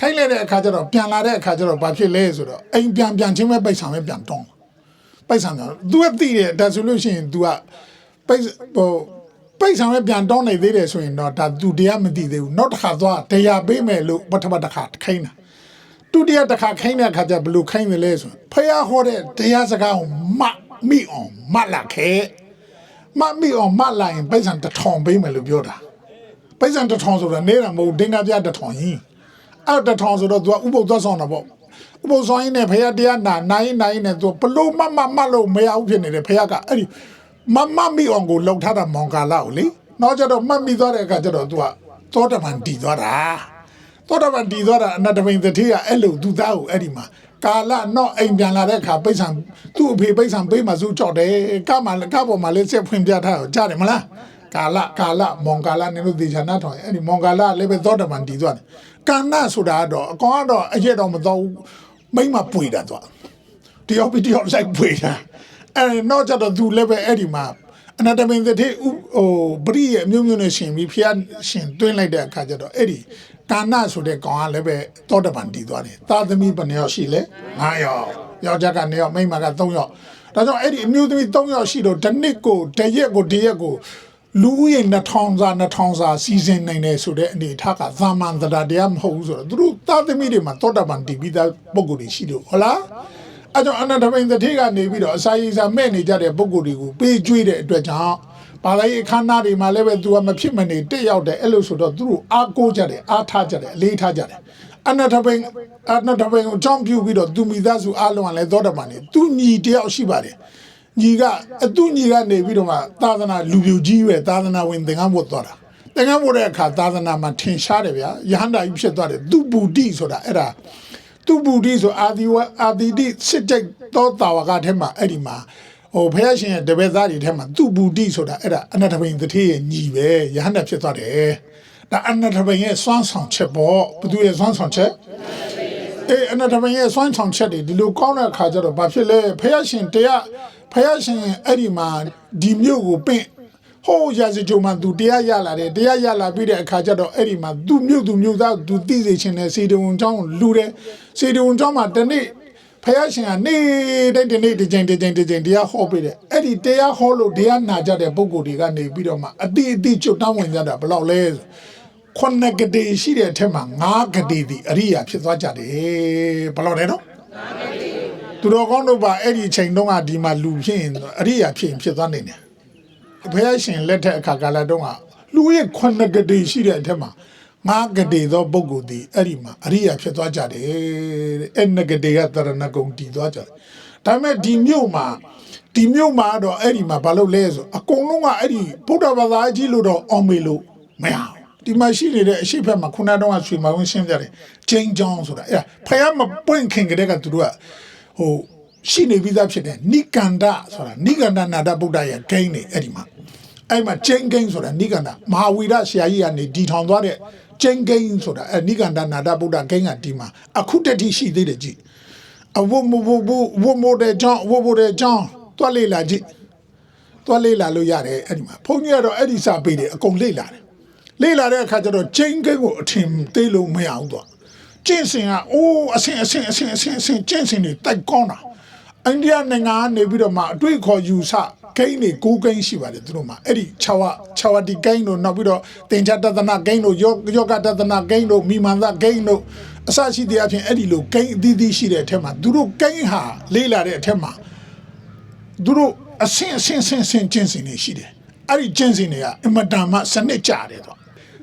ခိုင်းလိုက်တဲ့အခါကျတော့ပြန်လာတဲ့အခါကျတော့ဘာဖြစ်လဲဆိုတော့အိမ်ပြန်ပြန်ချင်းပဲပိတ်ဆံပဲပြန်တောင်းပိတ်ဆံတော့ तू ကသိတယ်ဒါဆိုလို့ရှိရင် तू ကပိတ်ဟိုပိတ်ဆံပဲပြန်တောင်းနေသေးတယ်ဆိုရင်တော့ဒါ तू တရားမသိသေးဘူးနောက်တစ်ခါသွားတရားပေးမယ်လို့ပထမတစ်ခါခိုင်းတာ ဒုတိယတစ်ခါခိုင်းတဲ့အခါကျဘယ်လိုခိုင်းတယ်လဲဆိုဖះဟောတဲ့တရားစကားကိုမမိအောင်မလာခဲမမိအောင်မလာရင်ပိဿံတစ်ထောင်ပေးမယ်လို့ပြောတာ ပိဿံတစ်ထောင်ဆိုတာနေတာမဟုတ်ဒင်္ဂပြတစ်ထောင်ကြီးအဲ့တစ်ထောင်ဆိုတော့ तू ကဥပုသ်သွားဆောင်တာပေါ့ဥပုသ်ဆောင်ရင်လည်းဖះတရားနာနိုင်နိုင်နဲ့ तू ဘလို့မမမလို့မရဘူးဖြစ်နေတယ်ဖះကအဲ့ဒီမမမိအောင်ကိုလှုပ်ထားတာမောင်ကာလာကိုလေနောက်ကျတော့မမိသွားတဲ့အခါကျတော့ तू ကသောတပန်တည်သွားတာ သောတာပန်တည်သွားတာအနတ္တပိန်တတိကအဲ့လိုသူသားကိုအဲ့ဒီမှာကာလတော့အိမ်ပြန်လာတဲ့အခါပိဿံသူ့အဖေပိဿံပေးမှစုကြောက်တယ်ကမှကပေါ်မှာလေးစက်ဖွင့်ပြထားတော့ကြားတယ်မလား ကာလကာလမောင်ကာလနင်တို့ဒေချာနာထောင်အဲ့ဒီမောင်ကာလလည်းပဲသောတာပန်တည်သွားတယ်ကာဏဆိုတာကတော့အကောင်ကတော့အရက်တော့မတော်ဘူးမိမပွေတာသွားတယောက်ပြီးတယောက်လိုက်ပွေတာအဲတော့ကျတော့သူလည်းပဲအဲ့ဒီမှာအနာတမင်တဲ့ဟိုပရိရဲ့အမျိုးမျိုးနဲ့ရှင်ပြီးဖျားရှင်တွင်းလိုက်တဲ့အခါကျတော့အဲ့ဒီကာနဆိုတဲ့ကောင်ကလည်းပဲတောတပန်တီးသွားတယ်သာသမီဘယ်နှယောက်ရှိလဲ9ယောက်ယောက်ျားက2ယောက်မိန်းမက3ယောက်ဒါကြောင့်အဲ့ဒီအမျိုးသမီး3ယောက်ရှိတော့တစ်နှစ်ကိုတစ်ရက်ကိုတစ်ရက်ကို လူဦးရေ2000စာ2000စာစီစဉ်နိုင်တယ်ဆိုတဲ့အနေအထားကသာမန်တရားတရားမဟုတ်ဘူးဆိုတော့သူတို့သာသမီတွေမှာတောတပန်တီးပြီးသားပုံကိုယ်တွေရှိလို့ဟုတ်လားအဲ့ကြောင့်အနန္တပိန်တတိကနေပြီးတော့အစာရည်စာမဲ့နေကြတဲ့ပုံကိုယ်တွေကိုပေးကျွေးတဲ့အတွက်ကြောင့်ပါဠိအခမ်းအနားတွေမှာလည်းပဲသူကမဖြစ်မနေတက်ရောက်တယ်အဲ့လိုဆိုတော့သူတို့အားကိုးကြတယ်အားထားကြတယ်အလေးထားကြတယ်အနန္တပိန်အနန္တပိန်ကိုအကြောင်းပြုပြီးတော့သူမိသားစုအားလုံးကလည်းသောတပန်နေသူညီတယောက်ရှိပါတယ် ညီကအသူညီကနေပြီးတော့မှသာသနာလူပြူကြီးပဲသာသနာဝင်သင်္ကန်းဝတ်သွားတာသင်္ကန်းဝတ်တဲ့အခါသာသနာမှာထင်ရှားတယ်ဗျာယဟန္တာကြီးဖြစ်သွားတယ်သူဘူတိဆိုတာအဲ့ဒါသူဘူဒီဆိုအာဒီဝအာဒီတိစစ်ကြိတ်သောတာဝကထဲမှာအဲ့ဒီမှာဟိုဖះရှင်ရဲ့တပည့်သားတွေထဲမှာသူဘူဒီဆိုတာအဲ့ဒါအနတဘိန်တတိရဲ့ညီပဲယဟန္တာဖြစ်သွားတယ်ဒါအနတဘိန်ရဲ့စွမ်းဆောင်ချက်ပေါ့ဘသူရဲ့စွမ်းဆောင်ချက်အေးအနတဘိန်ရဲ့စွမ်းဆောင်ချက်တွေဒီလိုကောင်းတဲ့အခါကျတော့ဘာဖြစ်လဲဖះရှင်တရား ဖယားရှင်အဲ့ဒီမှာဒီမြို့ကိုပင့်ဟိုးရာဇကြုံမှာသူတရားရလာတယ်တရားရလာပြီးတဲ့အခါကျတော့အဲ့ဒီမှာသူမြို့သူမြို့သားသူသိစေခြင်းနဲ့စေတဝန်ကျောင်းလူတယ်စေတဝန်ကျောင်းမှာတနေ့ဖယားရှင်ကနေတိုင်းတနေ့တစ်ချိန်တစ်ချိန်တစ်ချိန်တရားဟောပေးတယ်အဲ့ဒီတရားဟောလို့တရားနာကြတဲ့ပုံကိုယ်တွေကနေပြီးတော့မှအတိအတိကျွတ်တောင်းဝင်ကြတာဘယ်လောက်လဲဆိုခုနှစ်ဂတိရှိတဲ့အထက်မှာ၅ဂတိဒီအရိယာဖြစ်သွားကြတယ်ဘယ်လောက်လဲနော် သူတော်ကောင်းတို့ပါအဲ့ဒီအချိန်တုန်းကဒီမှာလူဖြစ်ရင်အရိယာဖြစ်ရင်ဖြစ်သွားနေတယ်ဘုရားရှင်လက်ထက်အခါကာလတုန်းကလူရဲ့ခွဏဂတိရှိတဲ့အထက်မှာငါးဂတိသောပုဂ္ဂိုလ်ဒီအဲ့ဒီမှာအရိယာဖြစ်သွားကြတယ်တဲ့အဲ့နဂတိကတရဏဂုံတည်သွားကြတယ်ဒါပေမဲ့ဒီမြို့မှာဒီမြို့မှာတော့အဲ့ဒီမှာဘာလို့လဲဆိုအကုန်လုံးကအဲ့ဒီဗုဒ္ဓဘာသာကြီးလို့တော့အောင်မေလို့မရဘူးဒီမှာရှိနေတဲ့အရှိတ်ဖက်မှာခုနတုန်းကဆွေမဝင်ရှင်းပြတယ်ဂျိန်းဂျောင်းဆိုတာအဲ့ဒါဖယားမပွင့်ခင်ကတည်းကသူတို့က ဟိုရှိနေပြီးသားဖြစ်တယ်နိကန္ဒဆိုတာနိကန္ဒနာဒဗုဒ္ဓရဲ့ဂိမ်းနေအဲ့ဒီမှာအဲ့မှာဂျိန်းဂိမ်းဆိုတာနိကန္ဒမဟာဝီရဆရာကြီးကနေဒီထောင်သွားတဲ့ဂျိန်းဂိမ်းဆိုတာအဲ့နိကန္ဒနာဒဗုဒ္ဓဂိမ်းကဒီမှာအခုတတိရှိသေးတယ်ကြည့်အဝမဘဘဝမိုတဲ့ကြောင်းဝမိုတဲ့ကြောင်းတွက်လေလာကြည့်သွားလေ့လာလို့ရတယ်အဲ့ဒီမှာဘုန်းကြီးကတော့အဲ့ဒီစာပေတွေအကုန်လေ့လာတယ်လေ့လာတဲ့အခါကျတော့ချင်းကိန်းကိုအထင်သေးလို့မရအောင်တော့ ကျင့်စဉ်ကအိုးအဆင်အဆင်အဆင်အဆင်အဆင်ကျင့်စဉ်တွေတိုက်ကောင်းတာအိန္ဒိယနိုင်ငံကနေပြီးတော့မှအတွေ့အခေါ်ယူဆဂိမ်းတွေကိုဂိမ်းရှိပါတယ်သူတို့မှာအဲ့ဒီ6ဝ6ဝတီဂိမ်းတို့နောက်ပြီးတော့တင်ချတသနာဂိမ်းတို့ယောယောဂတသနာဂိမ်းတို့မိမန္တဂိမ်းတို့အစရှိတဲ့အပြင်အဲ့ဒီလိုဂိမ်းအသီးသီးရှိတဲ့အထက်မှာသူတို့ဂိမ်းဟာလေ့လာတဲ့အထက်မှာသူတို့အဆင့်အဆင့်ဆင့်ဆင့်ကျင့်စဉ်တွေရှိတယ်အဲ့ဒီကျင့်စဉ်တွေကအင်မတန်မှစနစ်ကြတယ်တော့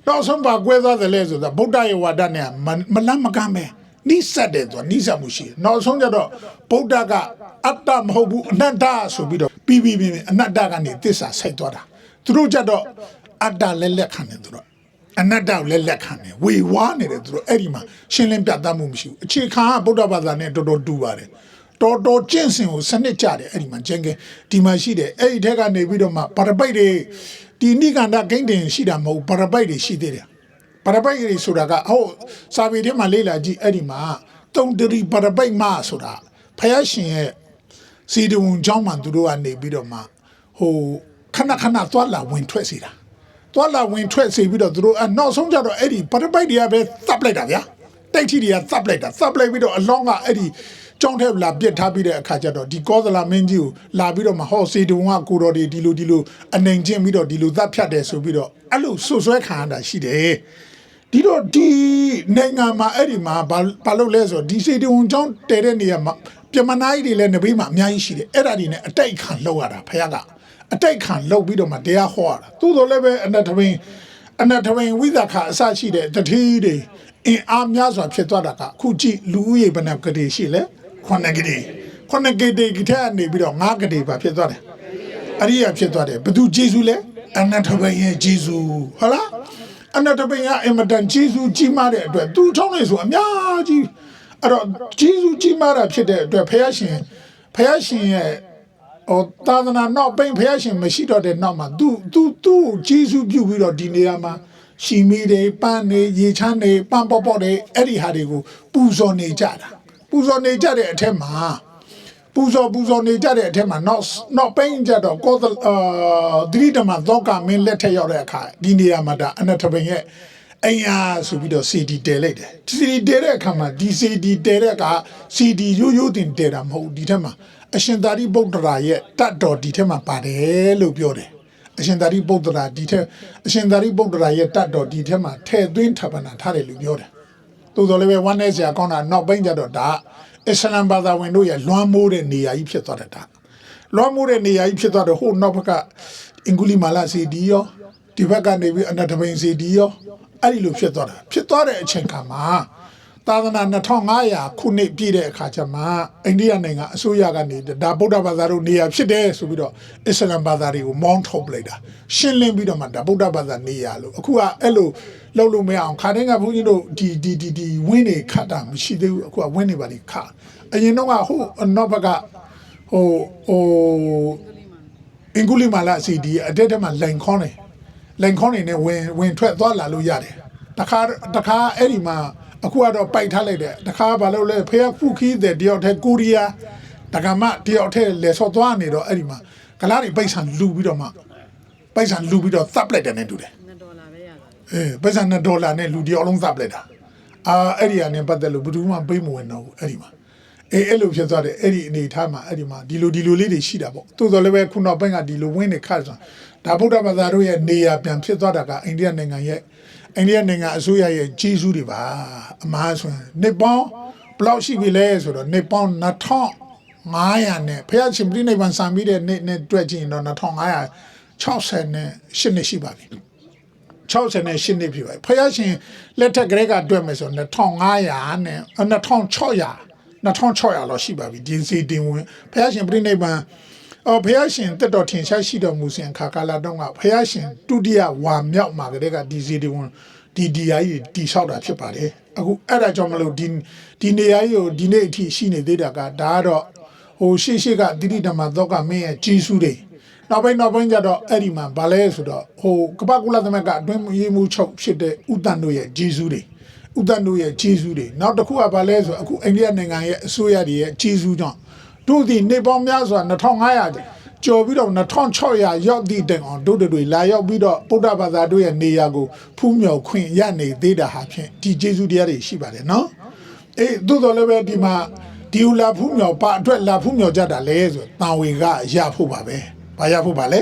နောက်ဆုံးပါကွဲသွားတယ်လဲဆိုတော့ဗုဒ္ဓရဲ့ဝါဒနဲ့မမလန့်မကမ်းပဲနိစ္စတယ်ဆိုနိစ္စမှုရှိတယ်နောက်ဆုံးကျတော့ဗုဒ္ဓကအတ္တမဟုတ်ဘူးအနတ္တဆိုပြီးတော့ပြီးပြီးပြီးအနတ္တကနေသစ္စာဆိုင်သွားတာသူတို့ကြတော့အတ္တလက်လက်ခံတယ်သူတို့အနတ္တကိုလက်လက်ခံတယ်ဝေဝါးနေတယ်သူတို့အဲ့ဒီမှာရှင်းလင်းပြသမှုမရှိဘူးအခြေခံကဗုဒ္ဓဘာသာနဲ့တော်တော်တူပါတယ်တော်တော်ကျင့်စဉ်ကိုစနစ်ကြတယ်အဲ့ဒီမှာကျင့်ကဲဒီမှာရှိတယ်အဲ့ဒီထက်ကနေပြီးတော့မှပရပိတ်တွေ ဒီနိကန္ဒဂိမ့်တင်ရှိတာမဟုတ်ပရပိတ်တွေရှိသေးတယ်ပရပိတ်တွေဆိုတာကဟုတ်စာပေထဲမှာလေ့လာကြည့်အဲ့ဒီမှာတုံတရီပရပိတ်မဆိုတာဖယားရှင်ရဲ့ စီဒဝန်เจ้าမှသူတို့ကနေပြီးတော့မှဟိုခဏခဏသွားလာဝင်ထွက်စီတာသွားလာဝင်ထွက်စီပြီးတော့သူတို့အနောက်ဆုံးကြတော့အဲ့ဒီပရပိုက်တွေကပဲသပ်လိုက်တာဗျာတိုက်ထီတွေကသပ်လိုက်တာသပ်လိုက်ပြီးတော့အလောင်းကအဲ့ဒီ ကြောင်းထဲလာပြစ်ထားပြီးတဲ့အခါကျတော့ဒီကောသလာမင်းကြီးကိုလာပြီးတော့မှဟောစီဒဝန်ကကိုတော်ဒီဒီလိုဒီလိုအနေကျင့်ပြီးတော့ဒီလိုသတ်ဖြတ်တယ်ဆိုပြီးတော့အဲ့လိုဆွဆွဲခံရတာရှိတယ်ဒီတော့ဒီနိုင်ငံမှာအဲ့ဒီမှာဘာဘာလို့လဲဆိုတော့ဒီစေတဝန်ကျောင်းတဲတဲ့နေရာမှာပြမနာကြီးတွေလည်းနဘေးမှာအများကြီးရှိတယ်အဲ့ဒါတွေနဲ့အတိုက်ခံလောက်ရတာဖခင်ကအတိုက်ခံလောက်ပြီးတော့မှတရားဟောရတာသို့တော်လည်းပဲအနတဝင်းအနတဝင်းဝိသခအစရှိတဲ့တတိတွေအင်အားများစွာဖြစ်သွားတာကအခုကြည့်လူဦးရေဘယ်နှကတိရှိလဲ ခုနှစ်ကတိခုနှစ်ကတိကထဲကနေပြီးတော့ငါးကတိပါဖြစ်သွားတယ်အရိယာဖြစ်သွားတယ်ဘသူဂျေစုလဲအနတဘယရဲ့ဂျေစုဟုတ်လားအနတဘယကအင်မတန်ဂျေစုကြီးမားတဲ့အတွက်သူချောင်းနေဆိုအများကြီးအဲ့တော့ဂျေစုကြီးမားတာဖြစ်တဲ့အတွက်ဖះရှင်ဖះရှင်ရဲ့ဟိုသာသနာနောက်ပိန်ဖះရှင်မရှိတော့တဲ့နောက်မှာသူသူသူ့ဂျေစုပြုတ်ပြီးတော့ဒီနေရာမှာရှီမီတွေပန်းနေရေချမ်းနေပန်းပေါ့ပေါ့တွေအဲ့ဒီဟာတွေကိုပူဇော်နေကြတာ ပူဇော်နေကြတဲ့အထက်မှာပူဇော်ပူဇော်နေကြတဲ့အထက်မှာနောက်နောက်ပိန်ကြတော့ကောသအာဒိဋ္ဌမသောကမင်းလက်ထက်ရောက်တဲ့အခါဒီနေရာမှာဒါအနထဘင်ရဲ့အိမ်အားဆိုပြီးတော့ CD တဲလိုက်တယ် CD တဲတဲ့အခါမှာဒီ CD တဲတဲ့အခါ CD ရိုးရိုးတင်တဲတာမဟုတ်ဘူးဒီထက်မှာအရှင်သာရိပုတ္တရာရဲ့တတ်တော်ဒီထက်မှာပါတယ်လို့ပြောတယ်အရှင်သာရိပုတ္တရာဒီထက်အရှင်သာရိပုတ္တရာရဲ့တတ်တော်ဒီထက်မှာထဲ့သွင်းထပ်ပနာထားတယ်လို့ပြောတယ်။ သို့တော်လည်းပဲဝမ်းနေစရာကောင်းတာနောက်ပိုင်းကျတော့ဒါအစ္စလမ်ဘာသာဝင်တို့ရဲ့လွမ်းမိုးတဲ့နေရာကြီးဖြစ်သွားတယ်ဒါ။လွမ်းမိုးတဲ့နေရာကြီးဖြစ်သွားတော့ဟိုနောက်ဘက်ကအင်္ဂုလိမာလာစီဒီရောဒီဘက်ကနေပြီးအနတဘိန်စီဒီရောအဲ့ဒီလိုဖြစ်သွားတာဖြစ်သွားတဲ့အချိန်ခါမှာ သာသနာ2500ခုနှစ်ပြည့်တဲ့အခါကျမှအိန္ဒိယနိုင်ငံအစိုးရကနေဒါဗုဒ္ဓဘာသာတို့နေရာဖြစ်တယ်ဆိုပြီးတော့အစ္စလမ်ဘာသာတွေကိုမောင်းထုတ်ပလိုက်တာရှင်းလင်းပြီးတော့မှဒါဗုဒ္ဓဘာသာနေရာလို့အခုကအဲ့လိုလှုပ်လို့မရအောင်ခါတိုင်းကဘုန်းကြီးတို့ဒီဒီဒီဒီဝင်းနေခတ်တာမရှိသေးဘူးအခုကဝင်းနေပါလိခါအရင်တော့ကဟိုနောက်ဘက်ကဟိုဟိုအင်္ဂုလိမာလာစီဒီအတက်တက်မှာလိုင်ခေါင်းနေလိုင်ခေါင်းနေနဲ့ဝင်ဝင်ထွက်သွားလာလို့ရတယ်တခါတခါအဲ့ဒီမှာ အခုကတော့ပိုက်ထားလိုက်တယ်တခါဘာလို့လဲဖះဖူခီးတဲ့တယောက်တည်းကိုရီးယားတက္ကမတယောက်တည်းလေဆော့သွားနေတော့အဲ့ဒီမှာကလားတွေပိတ်ဆန်လူပြီးတော့မှပိတ်ဆန်လူပြီးတော့သပ်လိုက်တယ်နဲ့တူတယ်2ဒေါ်လာပဲရတာအေးပိတ်ဆန်2ဒေါ်လာနဲ့လူတယောက်လုံးသပ်လိုက်တာအာအဲ့ဒီကနေပတ်သက်လို့ဘယ်သူမှပေးမဝင်တော့ဘူးအဲ့ဒီမှာအေးအဲ့လိုဖြစ်သွားတယ်အဲ့ဒီအနေထားမှာအဲ့ဒီမှာဒီလိုဒီလိုလေးတွေရှိတာပေါ့သို့တော်လည်းပဲခုနောက်ပိုင်းကဒီလိုဝင်းနေခတ်ဆိုတာဒါဗုဒ္ဓဘာသာတို့ရဲ့နေရာပြန်ဖြစ်သွားတာကအိန္ဒိယနိုင်ငံရဲ့ အိန္ဒိယနိုင်ငံအစိုးရရဲ့ကြီးစုတွေပါအမှားဆိုရင်နေပေါင်းဘယ်လောက်ရှိပြီလဲဆိုတော့နေပေါင်း2500နဲ့ဖျက်ရှင်ပြိနိဗ္ဗာန်စံပြီးတဲ့နေ့နဲ့တွက်ကြည့်ရင်တော့2560နဲ့8နှစ်ရှိပါပြီ60နဲ့8နှစ်ပြည့်ပါဖယားရှင်လက်ထက်ကလေးကတွက်မယ်ဆို2500နဲ့2600 2600လောက်ရှိပါပြီဒီစီတင်ဝင်ဖယားရှင်ပြိဋိဘံ အော်ဖယားရှင်တက်တော်ထင်ရှားရှိတော်မူစဉ်ခါကာလတုန်းကဖယားရှင်ဒုတိယဝါမြောက်မှာကလေးကဒီစီတင်ဝင်ဒီဒီယာကြီးတိဆောက်တာဖြစ်ပါတယ်အခုအဲ့ဒါကြောင့်မလို့ဒီဒီနေရာကြီးကိုဒီနေ့အထိရှိနေသေးတာကဒါကတော့ဟိုရှေ့ရှေ့ကတိတိဓမ္မတော့ကမင်းရဲ့ကြီးစုတွေနောက်ပိုင်းနောက်ပိုင်းကျတော့အဲ့ဒီမှာဗာလဲဆိုတော့ဟိုကပ္ပကုလသမဂ္ဂအတွင်းရေးမှုချုပ်ဖြစ်တဲ့ဥတန်တို့ရဲ့ဂျေဇူးတွေဥတန်တို့ရဲ့ဂျေဇူးတွေနောက်တစ်ခုကဗာလဲဆိုအခုအိန္ဒိယနိုင်ငံရဲ့အစိုးရတွေရဲ့ဂျေဇူးကြောင့် တို့ဒီနေပေါင်းများစွာ2500ကျော်ပြီးတော့2600ရောက်သည့်တိုင်အောင်တို့တွေလာရောက်ပြီးတော့ဗုဒ္ဓဘာသာတို့ရဲ့နေရာကိုဖူးမြော်ခွင့်ရနေသေးတာဟာဖြင့်ဒီဂျေဇူးတရားတွေရှိပါတယ်နော်အေးသို့တော်လည်းပဲဒီမှာဒီူလာဖူးမြော်ပါအတွက်လာဖူးမြော်ကြတာလဲဆိုတာဝေကရဖို့ပါပဲဘာရဖို့ပါလဲ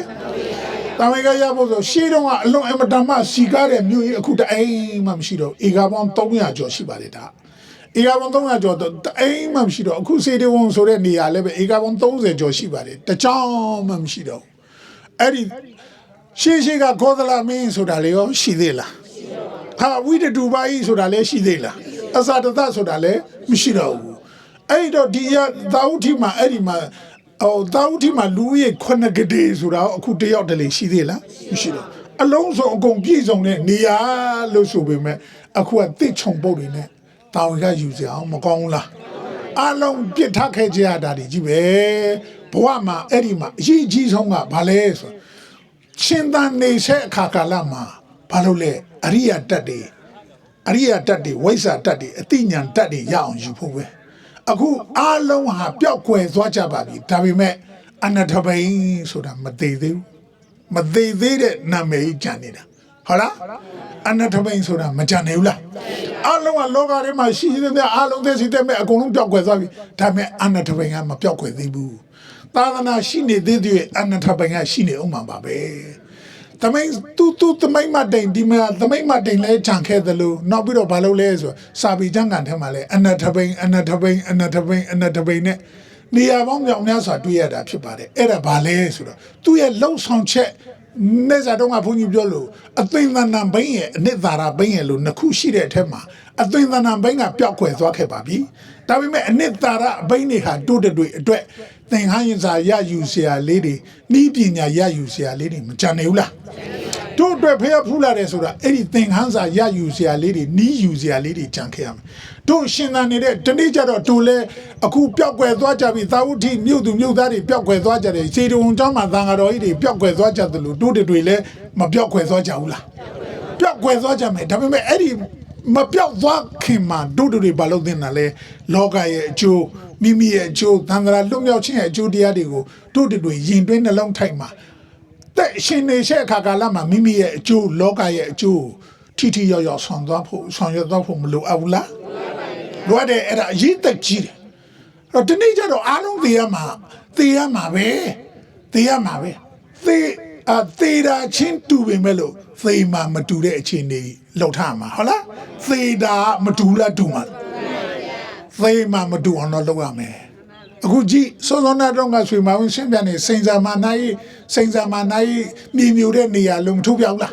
တမန်ကရဖို့ဆိုရှေးတုန်းကအလွန်အမတန်မှစီကားတဲ့မြို့ကြီးအခုတအိမ်မှမရှိတော့ဧကပေါင်း300ကျော်ရှိပါတယ်ဒါ ဧကပေါင်း300ကျော်တော့တအိမ်မှမရှိတော့အခုစေတေဝုံဆိုတဲ့နေရာလည်းပဲဧကပေါင်း30ကျော်ရှိပါတယ်တကြောင်မှမရှိတော့ဘူးအဲ့ဒီရှေးရှေးကခောသလာမင်းဆိုတာလေရောရှိသေးလားဟာဝိတတူပါဤဆိုတာလည်းရှိသေးလားအစာတသဆိုတာလည်းမရှိတော့ဘူးအဲ့တော့ဒီရသာဝတိမှာအဲ့ဒီမှာအော်သာဝတိမှာလူဦးရေခုနှစ်ကတိဆိုတာအခုတယောက်တလေရှိသေးလားမရှိတော့အလုံးစုံအကုန်ပြည့်စုံတဲ့နေရာလို့ဆိုပေမဲ့အခုကတစ်ချုံပုတ်တွေနဲ့ တာဝန်ကယူစရာအောင်မကောင်းဘူးလားအလုံးပြစ်ထားခဲ့ကြရတာဒီကြီးပဲဘဝမှာအဲ့ဒီမှာအရေးကြီးဆုံးကဘာလဲဆိုရှင်သန်နေဆက်အခါကာလမှာဘာလို့လဲအရိယာတက်တွေအရိယာတက်တွေဝိဇ္ဇာတက်တွေအတိညာဏ်တက်တွေရအောင်ယူဖို့ပဲအခုအားလုံးဟာပျောက်ကွယ်သွားကြပါပြီဒါပေမဲ့အနတဘိန်ဆိုတာမသေးသေးဘူးမသေးသေးတဲ့နာမည်ကြီးကြံနေတာဟုတ်လား အနတဘိန်ဆိုတာမကြံနေဘူးလားအားလုံးကလောကထဲမှာရှိသေးတယ်အားလုံးသိစိတ်တဲ့မဲ့အကုန်လုံးပျောက်ကွယ်သွားပြီဒါပေမဲ့အနတဘိန်ကမပျောက်ကွယ်သေးဘူးသာသနာရှိနေသေးတဲ့အနထပိုင်ကရှိနေအောင်မှာပါပဲတမိန်တူတူတမိန်မတိန်ဒီမှာတမိန်မတိန်လဲခြံခဲ့တယ်လို့နောက်ပြီးတော့ဘာလုပ်လဲဆိုစာပေကျမ်းကန်ထဲမှာလဲအနထပိန်အနထပိန်အနထပိန်အနထပိန်နဲ့နေရာပေါင်းမြောက်များစွာတွေ့ရတာဖြစ်ပါတယ်အဲ့ဒါဘာလဲဆိုတော့သူ့ရဲ့လှုပ်ဆောင်ချက် နေစားတော့ကဘုန်းကြီးပြောလို့အသိဉာဏ်ဘိန်းရဲ့အနစ်သာရဘိန်းရဲ့လို့နှစ်ခုရှိတဲ့အထက်မှာအသိဉာဏ်ဘိန်းကပျောက်ကွယ်သွားခဲ့ပါပြီဒါပေမဲ့အနစ်သာရဘိန်းတွေဟာတိုးတက်တွေအတွက် သင်္ဟန်းရင်စာရယူเสียလေးတွေဤပညာရယူเสียလေးတွေမကြံနေဘူးလားတို့အတွက်ဖျက်ဖူးလာတယ်ဆိုတာအဲ့ဒီသင်္ဟန်းစာရယူเสียလေးတွေနီးယူเสียလေးတွေကြံခဲ့ရမယ်တို့ရှင်သန်နေတဲ့တနေ့ကျတော့တို့လဲအခုပျောက်ကွယ်သွားကြပြီသာဝတိမြို့သူမြို့သားတွေပျောက်ကွယ်သွားကြတယ်စေတုံကျောင်းမှာသံဃာတော်ကြီးတွေပျောက်ကွယ်သွားကြတယ်လို့တို့တွေလည်းမပျောက်ကွယ်သွားကြဘူးလား ပျောက်ကွယ်သွားကြမယ်ဒါပေမဲ့အဲ့ဒီ မပြောက်သွားခင်မှာတို့တို့တွေဘာလို့သင်တာလဲလောကရဲ့အကျိုးမိမိရဲ့အကျိုးသံဃာလွတ်မြောက်ခြင်းရဲ့အကျိုးတရားတွေကိုတို့တို့တွေယင်တွင်းနှလုံးထိုက်မှာတဲ့ရှင်နေရှက်အခါကာလမှာမိမိရဲ့အကျိုးလောကရဲ့အကျိုးထိထိရောက်ရောက်ဆောင်သွားဖို့ဆောင်ရွက်သွားဖို့မလိုအပ်ဘူးလားလိုအပ်တယ်အဲ့ဒါအရေးသက်ကြီးတယ်အဲ့တော့ဒီနေ့ကျတော့အားလုံးသိရမှာသိရမှာပဲသိရမှာပဲသိ အသေးတာချင်းတူပေမဲ့လို့သေမှာမတူတဲ့အခြေအနေလောက်ထားမှာဟုတ်လားသေတာမတူလားတူမှာသေမှာမတူအောင်တော့လုပ်ရမယ်အခုကြည့်စောစောနာတော့ကဆွေမဝင်ရှင်းပြနေစိန်စာမာနိုင်စိန်စာမာနိုင်မြည်မြူတဲ့နေရာလုံးထုတ်ပြောက်လား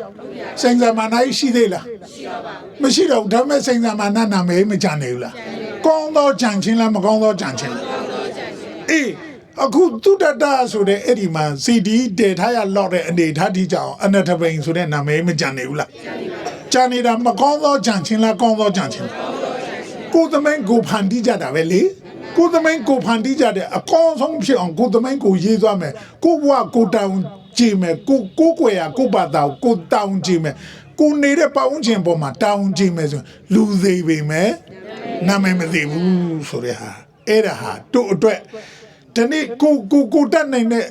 စိန်စာမာနိုင်ရှိသေးလားမရှိတော့ဘူးဒါပေမဲ့စိန်စာမာနာနာမည်မကြနိုင်ဘူးလားကောင်းသောကြံချင်းလားမကောင်းသောကြံချင်းလားအေး အခုသူတတဆိုတဲ့အဲ့ဒီမှာ CD ဒေထားရလောက်တဲ့အနေထားတိကြအောင်အနတပိန်ဆိုတဲ့နာမည်မကြနိုင်ဘူးလားကြံနေတာမကောင်းသောကြံချင်းလားကောင်းသောကြံချင်းလားကိုယ်သမိုင်းကိုဖန်တီးကြတာပဲလေကိုယ်သမိုင်းကိုဖန်တီးကြတဲ့အကောင်းဆုံးဖြစ်အောင်ကိုယ်သမိုင်းကိုရေးသွားမယ်ကိုဘဝကိုတောင်းကြည့်မယ်ကိုကိုကွယ်ရကိုဘာသာကိုတောင်းကြည့်မယ်ကိုနေတဲ့ပဝန်းကျင်ပေါ်မှာတောင်းကြည့်မယ်ဆိုရင်လူသေးပေမဲ့နာမည်မသိဘူးဆိုတဲ့ဟာအဲ့ဒါဟာတို့အတွက် ဒီနေ့ကိုကိုကိုတတ်နိုင်တဲ့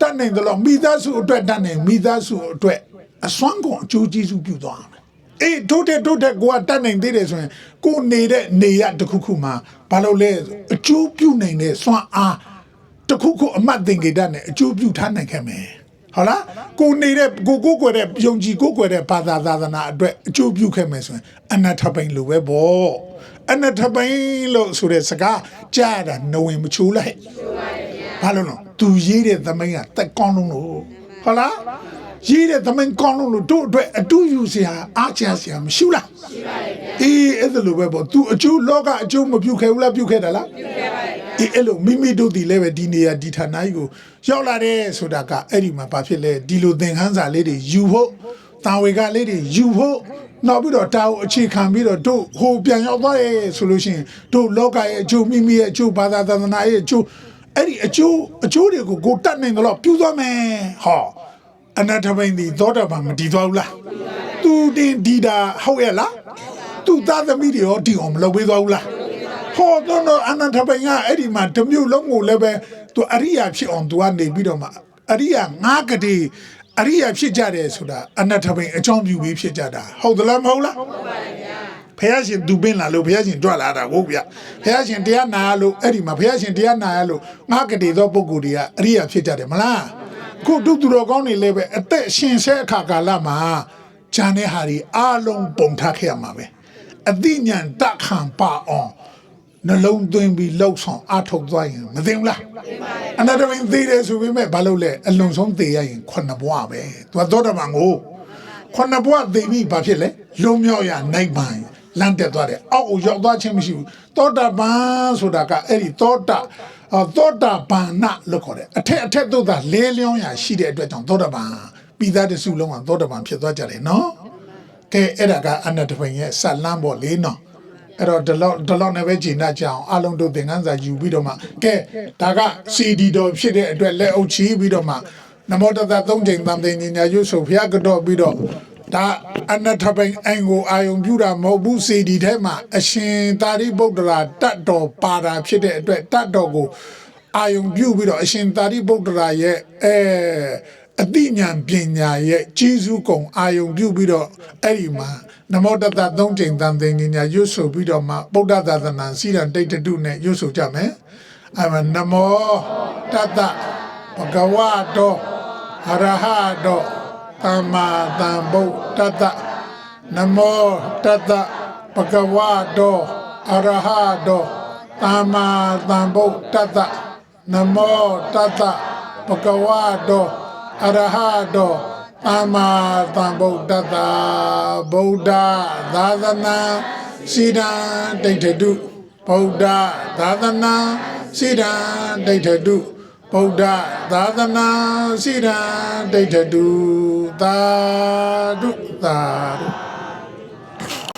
တတ်နိုင်တယ်လို့မိသားစုအတွက်တတ်နိုင်မိသားစုအတွက်အစွမ်းကုန်အကျိုးကျေးဇူးပြုသွားမယ်အေးတို့တဲ့တို့တဲ့ကိုကတတ်နိုင်သေးတယ်ဆိုရင်ကိုနေတဲ့နေရတစ်ခုခုမှာဘာလို့လဲဆိုအကျိုးပြုနိုင်တဲ့စွမ်းအားတစ်ခုခုအမှတ်သင်္ကေတနဲ့အကျိုးပြုထားနိုင်ခဲ့မယ်ဟုတ်လားကိုနေတဲ့ကိုကိုကွယ်တဲ့ယုံကြည်ကိုကွယ်တဲ့ဘာသာသာသနာအတွက်အကျိုးပြုခဲ့မယ်ဆိုရင်အနတ္ထပိန်လိုပဲပေါ့ အနတ္ထပိန်လို့ဆိုတဲ့စကားကြားတာနဝင်မချိုးလိုက်ဘာလို့လဲသူရေးတဲ့သမိုင်းကတက်ကောင်းလုံးလို့ဟုတ်လားရေးတဲ့သမိုင်းကောင်းလုံးလို့တို့အတွက်အတူယူစရာအားချစရာမရှိဘူးလားရှိပါတယ်ဗျာအေးအဲ့ဒါလိုပဲပေါ့ तू အကျိုးလောကအကျိုးမပြုခဲ့ဘူးလားပြုခဲ့တယ်လားပြုခဲ့ပါတယ်ဗျာအေးအဲ့လိုမိမိတို့ဒီလည်းပဲဒီနေရာဒီဌာနကြီးကိုရောက်လာတယ်ဆိုတာကအဲ့ဒီမှာဘာဖြစ်လဲဒီလိုသင်ခန်းစာလေးတွေယူဖို့ တာဝေကလေးတွေယူဖို့နောက်ပြီးတော့တာကိုအခြေခံပြီးတော့တို့ဟိုပြန်ရောက်သွားရဲဆိုလို့ရှိရင်တို့လောကရဲ့အကျိုးမိမိရဲ့အကျိုးဘာသာသန္နာရဲ့အကျိုးအဲ့ဒီအကျိုးအကျိုးတွေကိုကိုတတ်နိုင်တော့ပြုသွားမယ်ဟောအနတ္ထဘိန်ဒီသောတာပန်မတည်သွားဘူးလားသူတင်ဒီတာဟုတ်ရဲ့လားသူသားသမီးတွေရောဒီအောင်မလုပ်ပေးသွားဘူးလားဟောတော့တော့အနတ္ထဘိန်ကအဲ့ဒီမှာတမျိုးလုံးကိုလည်းပဲသူအရိယာဖြစ်အောင်သူကနေပြီးတော့မှအရိယာငါးကတိ အရိယာဖြစ်ကြတယ်ဆိုတာအနတ္ထဘိန်အကြောင်းပြုပြီးဖြစ်ကြတာဟုတ်သလားမဟုတ်လားဟုတ်ပါတယ်ဗျာဖះရှင်သူပင်းလာလို့ဖះရှင်ကြွလာတာဟုတ်ဗျဖះရှင်တရားနာလို့အဲ့ဒီမှာဖះရှင်တရားနာရလို့ငါးကတိသောပုဂ္ဂိုလ်တွေကအရိယာဖြစ်ကြတယ်မလားခုဒုသူတော်ကောင်းတွေလည်းပဲအသက်ရှင်ဆဲအခါကာလမှာဂျန်တဲ့ဟာတွေအားလုံးပုံထားခဲ့ရမှာပဲအသိဉာဏ်တတ်ခံပါအောင် နှလုံးသွင်းပြီးလှုပ်ဆောင်အထုတ်သွားရင်မသိဘူးလားအနာတမင်သေးတယ်ဆိုပေမဲ့ဘာလို့လဲအလွန်ဆုံးသေးရရင်ခုနှစ်ဘဝပဲသူကသောတာပန်ကိုခုနှစ်ဘဝသိပြီဘာဖြစ်လဲလွန်မြောက်ရနိုင်ပါရင်လမ်းတက်သွားတယ်အောက်ကိုရောက်သွားခြင်းမရှိဘူးသောတာပန်ဆိုတာကအဲ့ဒီသောတာအော်သောတာပန်နလို့ခေါ်တယ်အထက်အထက်သို့သာလေးလျောင်းရာရှိတဲ့အတွက်ကြောင့်သောတာပန်ပြီးသားတစုလုံးကသောတာပန်ဖြစ်သွားကြတယ်နော်ကဲအဲ့ဒါကအနတ္တပင်ရဲ့ဇတ်လန်းပေါ့လေနော် အဲ့တော့ဒီလောက်ဒီလောက်နဲ့ပဲဂျင်းနာကြအောင်အလုံးတို့သင်္ကန်းစာယူပြီးတော့မှကဲဒါက CD တော်ဖြစ်တဲ့အတွက်လက်အုပ်ချီပြီးတော့မှနမောတသသုံးချိန်တန်တင်ညာရွတ်ဆိုဖျားကတော့ပြီးတော့ဒါအနတ္ထပိန်အင်ကိုအာယုံပြူတာမဟုတ်ဘူးစီဒီထဲမှာအရှင်သာရိပုတ္တရာတတ်တော်ပါတာဖြစ်တဲ့အတွက်တတ်တော်ကိုအာယုံပြုပြီးတော့အရှင်သာရိပုတ္တရာရဲ့အဲ အတိညာပညာရဲ့ကျေးဇူးကုံအာယုံပြုပြီးတော့အဲ့ဒီမှာနမောတတသုံးချိန်တန်တင်ညာရွတ်ဆိုပြီးတော့မှဗုဒ္ဓသာသနာစီရန်တိတ်တုနဲ့ရွတ်ဆိုကြမယ်အဲမှာနမောတတဘဂဝတောအရဟတောသမ္မာသမ္ဗုဒ္ဓတ္တနမောတတ္တပကဝတောအရဟတောသမ္မာသမ္ဗုဒ္ဓတ္တနမောတတ္တပကဝတော အရဟတောသမ္မာသမ္ဗုဒ္ဓတ္တဗုဒ္ဓသာသနာစိဒံဒိဋ္ဌတုဗုဒ္ဓသာသနာစိဒံဒိဋ္ဌတုဗုဒ္ဓသာသနာစိရံဒိဋ္ဌတုသာဓုသာဓု